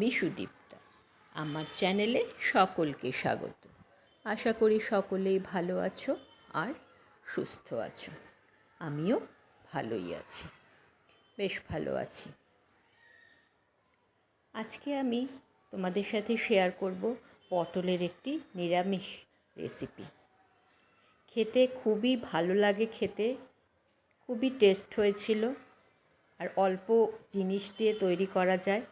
আমি সুদীপ্তা। আমার চ্যানেলে সকলকে স্বাগত। আশা করি সকলেই ভালো আছো আর সুস্থ আছো। আমিও ভালোই আছি, বেশ ভালো আছি। আজকে আমি তোমাদের সাথে শেয়ার করব পটলের একটি নিরামিষ রেসিপি খেতে খুবই ভালো লাগে খেতে, খুবই টেস্ট হয়েছিল, আর অল্প জিনিস দিয়ে তৈরি করা যায়।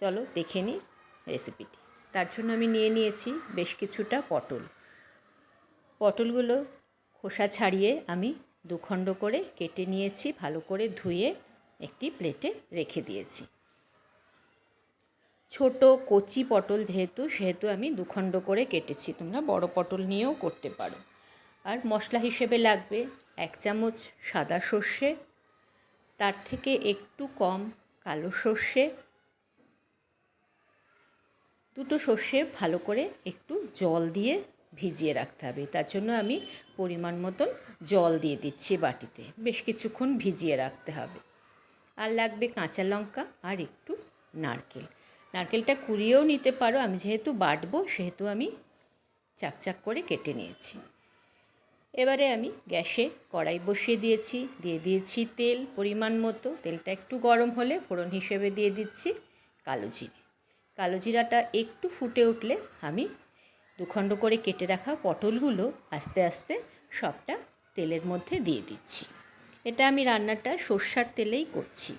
চলো দেখে নিই রেসিপিটি তার জন্য আমি নিয়ে নিয়েছি বেশ কিছুটা পটল। পটলগুলো খোসা ছাড়িয়ে আমি দুখণ্ড করে কেটে নিয়েছি, ভালো করে ধুয়ে একটি প্লেটে রেখে দিয়েছি। ছোট কচি পটল যেহেতু, সেহেতু আমি দুখণ্ড করে কেটেছি। তোমরা বড় পটল নিয়েও করতে পারো। আর মশলা হিসেবে লাগবে এক চামচ সাদা সর্ষে, তার থেকে একটু কম কালো সর্ষে দুটো সর্ষে ভালো করে একটু জল দিয়ে ভিজিয়ে রাখতে হবে। তার জন্য আমি পরিমাণ মতন জল দিয়ে দিচ্ছি বাটিতে। বেশ কিছুক্ষণ ভিজিয়ে রাখতে হবে। আর লাগবে কাঁচা লঙ্কা আর একটু নারকেল। নারকেলটা কুড়িয়েও নিতে পারো। আমি যেহেতু বাটবো, সেহেতু আমি চাকচাক করে কেটে নিয়েছি। এবারে আমি গ্যাসে কড়াই বসিয়ে দিয়েছি। দিয়ে দিয়েছি তেল পরিমাণ মতো। তেলটা একটু গরম হলে ফোড়ন হিসেবে দিয়ে দিচ্ছি কালো জিরে। কালো জিরাটা একটু ফুটে উঠলে আমি দুখণ্ড করে কেটে রাখা পটলগুলো আস্তে আস্তে সবটা তেলের মধ্যে দিয়ে দিচ্ছি। এটা আমি রান্নাটা সর্ষার তেলেই করছি।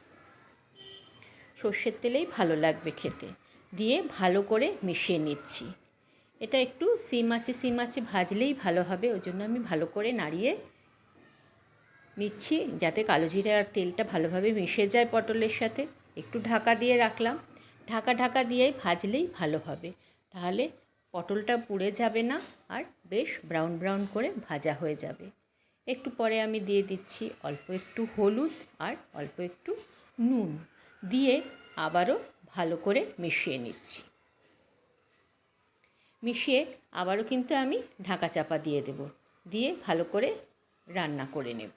সর্ষের তেলেই ভালো লাগবে খেতে। দিয়ে ভালো করে মিশিয়ে নিচ্ছি। এটা একটু সিম আছে সিম আছে, ভাজলেই ভালো হবে। ওই জন্য আমি ভালো করে নাড়িয়ে নিচ্ছি যাতে কালো জিরে আর তেলটা ভালোভাবে মিশে যায় পটলের সাথে। একটু ঢাকা দিয়ে রাখলাম। ঢাকা ঢাকা দিয়ে ভাজলেই ভালো হবে। তাহলে পটলটা পুড়ে যাবে না আর বেশ ব্রাউন ব্রাউন করে ভাজা হয়ে যাবে। একটু পরে আমি দিয়ে দিচ্ছি অল্প একটু হলুদ আর অল্প একটু নুন। দিয়ে আবারও ভালো করে মিশিয়ে নিচ্ছি। মিশিয়ে আবারও কিন্তু আমি ঢাকা চাপা দিয়ে দেব। দিয়ে ভালো করে রান্না করে নেব।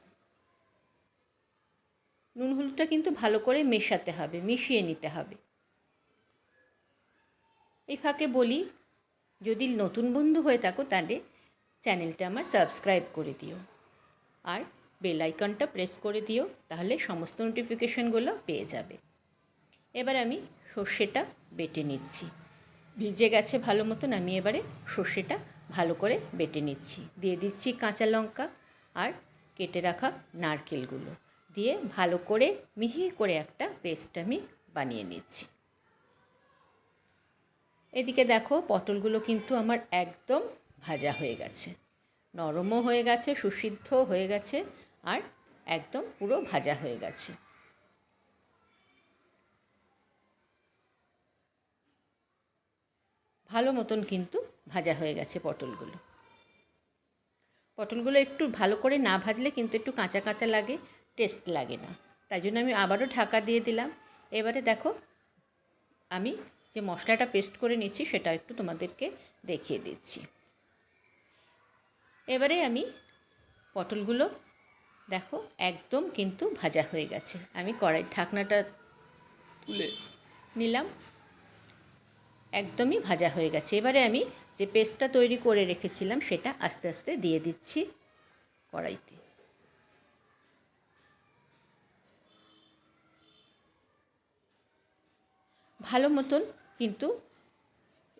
নুন হলুদটা কিন্তু ভালো করে মেশাতে হবে, মিশিয়ে নিতে হবে। এই ফাঁকে বলি, যদি নতুন বন্ধু হয়ে থাকো তাহলে চ্যানেলটা আমার সাবস্ক্রাইব করে দিও। আর বেল আইকনটা প্রেস করে দিও, তাহলে সমস্ত নোটিফিকেশানগুলো পেয়ে যাবে। এবার আমি সর্ষেটা বেটে নিচ্ছি। ভিজে গেছে ভালো মতন, আমি এবারে সর্ষেটা ভালো করে বেটে নিচ্ছি। দিয়ে দিচ্ছি কাঁচা লঙ্কা আর কেটে রাখা নারকেলগুলো। দিয়ে ভালো করে মিহি করে একটা পেস্ট আমি বানিয়ে নিচ্ছি। এদিকে দেখো, পটলগুলো কিন্তু আমার একদম ভাজা হয়ে গেছে। নরমও হয়ে গেছে সুসিদ্ধ হয়ে গেছে আর একদম পুরো ভাজা হয়ে গেছে। ভালো মতন কিন্তু ভাজা হয়ে গেছে পটলগুলো। পটলগুলো একটু ভালো করে না ভাজলে কিন্তু একটু কাঁচা কাঁচা লাগে, টেস্ট লাগে না। তাই জন্য আমি আবারও ঢাকা দিয়ে দিলাম। এবারে দেখো, আমি যে মশলাটা পেস্ট করে নিচ্ছি সেটা একটু তোমাদেরকে দেখিয়ে দিচ্ছি। এবারে আমি পটলগুলো দেখো একদম কিন্তু ভাজা হয়ে গেছে। আমি কড়াই ঢাকনাটা তুলে নিলাম। একদমই ভাজা হয়ে গেছে। এবারে আমি যে পেস্টটা তৈরি করে রেখেছিলাম সেটা আস্তে আস্তে দিয়ে দিচ্ছি কড়াইতে। ভালো মতন কিন্তু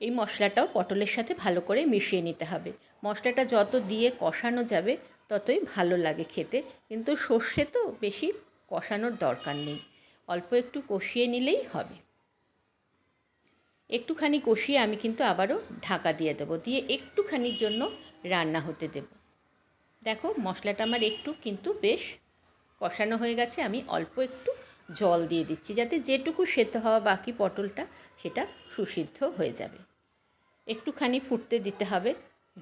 এই মশলাটাও পটলের সাথে ভালো করে মিশিয়ে নিতে হবে। মশলাটা যত দিয়ে কষানো যাবে, ততই ভালো লাগে খেতে। কিন্তু সর্ষে তো বেশি কষানোর দরকার নেই। অল্প একটু কষিয়ে নিলেই হবে। একটুখানি কষিয়ে আমি কিন্তু আবারও ঢাকা দিয়ে দেবো। দিয়ে একটুখানির জন্য রান্না হতে দেব। দেখো, মশলাটা আমার একটু কিন্তু বেশ কষানো হয়ে গেছে। আমি অল্প একটু জল দিয়ে দিচ্ছি যাতে যেটুকু সেদ্ধ হওয়া বাকি পটলটা সেটা সুসিদ্ধ হয়ে যাবে। একটুখানি ফুটতে দিতে হবে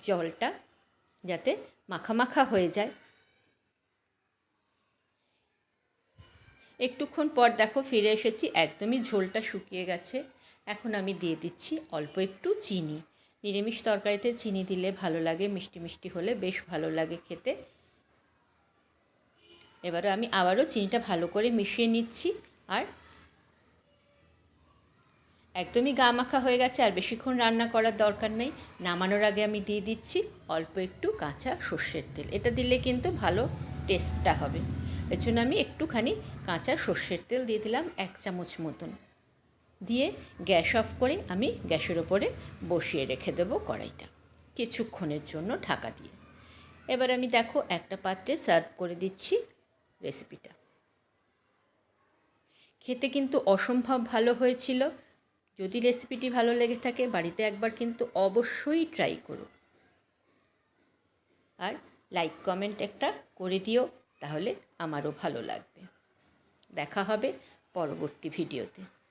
জলটা যাতে মাখা মাখা হয়ে যায়। একটুক্ষণ পর দেখো ফিরে এসেছি, একদমই ঝোলটা শুকিয়ে গেছে। এখন আমি দিয়ে দিচ্ছি অল্প একটু চিনি। নিরামিষ তরকারিতে চিনি দিলে ভালো লাগে, মিষ্টি মিষ্টি হলে বেশ ভালো লাগে খেতে। এবারে আমি আবারও চিনিটা ভালো করে মিশিয়ে নিচ্ছি আর একদমই গা মাখা হয়ে গেছে, আর বেশিক্ষণ রান্না করার দরকার নেই। নামানোর আগে আমি দিয়ে দিচ্ছি অল্প একটু কাঁচা সর্ষের তেল। এটা দিলে কিন্তু ভালো টেস্টটা হবে। এর জন্য আমি একটুখানি কাঁচা সর্ষের তেল দিয়ে দিলাম এক চামচ মতন। দিয়ে গ্যাস অফ করে আমি গ্যাসের ওপরে বসিয়ে রেখে দেবো কড়াইটা কিছুক্ষণের জন্য ঢাকা দিয়ে। এবার আমি দেখো একটা পাত্রে সার্ভ করে দিচ্ছি রেসিপিটা। খেতে কিন্তু অসম্ভব ভালো হয়েছিল। যদি রেসিপিটি ভালো লেগে থাকে, বাড়িতে একবার কিন্তু অবশ্যই ট্রাই করো। আর লাইক, কমেন্ট একটা করে দিও, তাহলে আমারও ভালো লাগবে। দেখা হবে পরবর্তী ভিডিওতে।